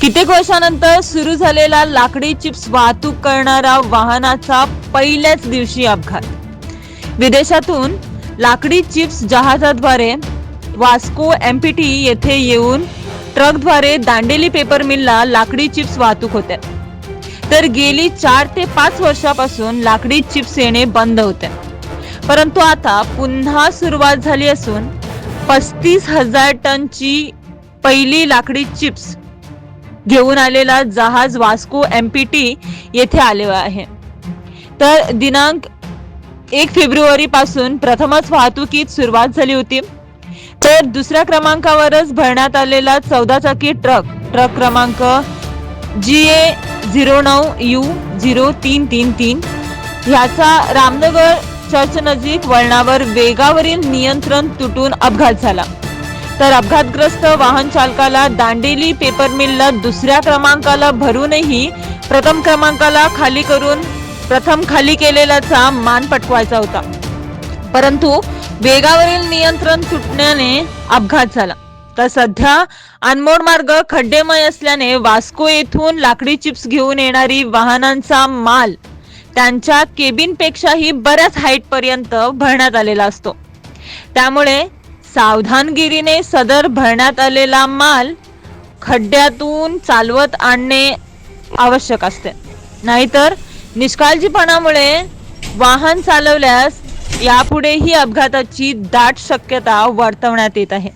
कित्येक वर्षानंतर सुरू झालेला लाकडी चिप्स वाहतूक करणारा वाहनाचा पहिल्याच दिवशी अपघात. विदेशातून लाकडी चिप्स जहाजाद्वारे वास्को एमपीटी येथे येऊन ट्रकद्वारे दांडेली पेपर मिलला लाकडी चिप्स वाहतूक होते तर गेली चार ते पाच वर्षापासून लाकडी चिप्स येणे बंद होते. परंतु आता पुन्हा सुरुवात झाली असून पस्तीस हजार टनची पहिली लाकडी चिप्स घेऊन आलेला जहाज वास्को एम पी टी येथे आले आहे. तर दिनांक एक फेब्रुवारी पासून प्रथमच वाहतुकीत सुरुवात झाली होती. तर दुसऱ्या क्रमांकावरच भरण्यात आलेला चौदा चाकी ट्रक ट्रक क्रमांक जी ए झिरो नऊ यू झिरो तीन तीन तीन ह्याचा रामनगर चर्च नजीक वळणावर वेगावरील नियंत्रण तुटून अपघात झाला. तर अपघातग्रस्त वाहन चालकाला दांडेली पेपर मिलला दुसऱ्या क्रमांकाला भरूनही प्रथम क्रमांकाला खाली करून प्रथम खाली केलेल्याचा मान पटवायचा होता. परंतु वेगावरील नियंत्रण तुटण्याने अपघात झाला. तर सध्या अनमोड मार्ग खड्डेमय असल्याने वास्को येथून लाकडी चिप्स घेऊन येणारी वाहनांचा माल त्यांच्या केबिनपेक्षाही बऱ्याच हाईट पर्यंत भरण्यात आलेला असतो. त्यामुळे सावधानगिरीने सदर भरण्यात आलेला माल खड्ड्यातून चालवत आणणे आवश्यक असते. नाहीतर निष्काळजीपणामुळे वाहन चालवल्यास यापुढेही अपघाताची दाट शक्यता वर्तवण्यात येत आहे.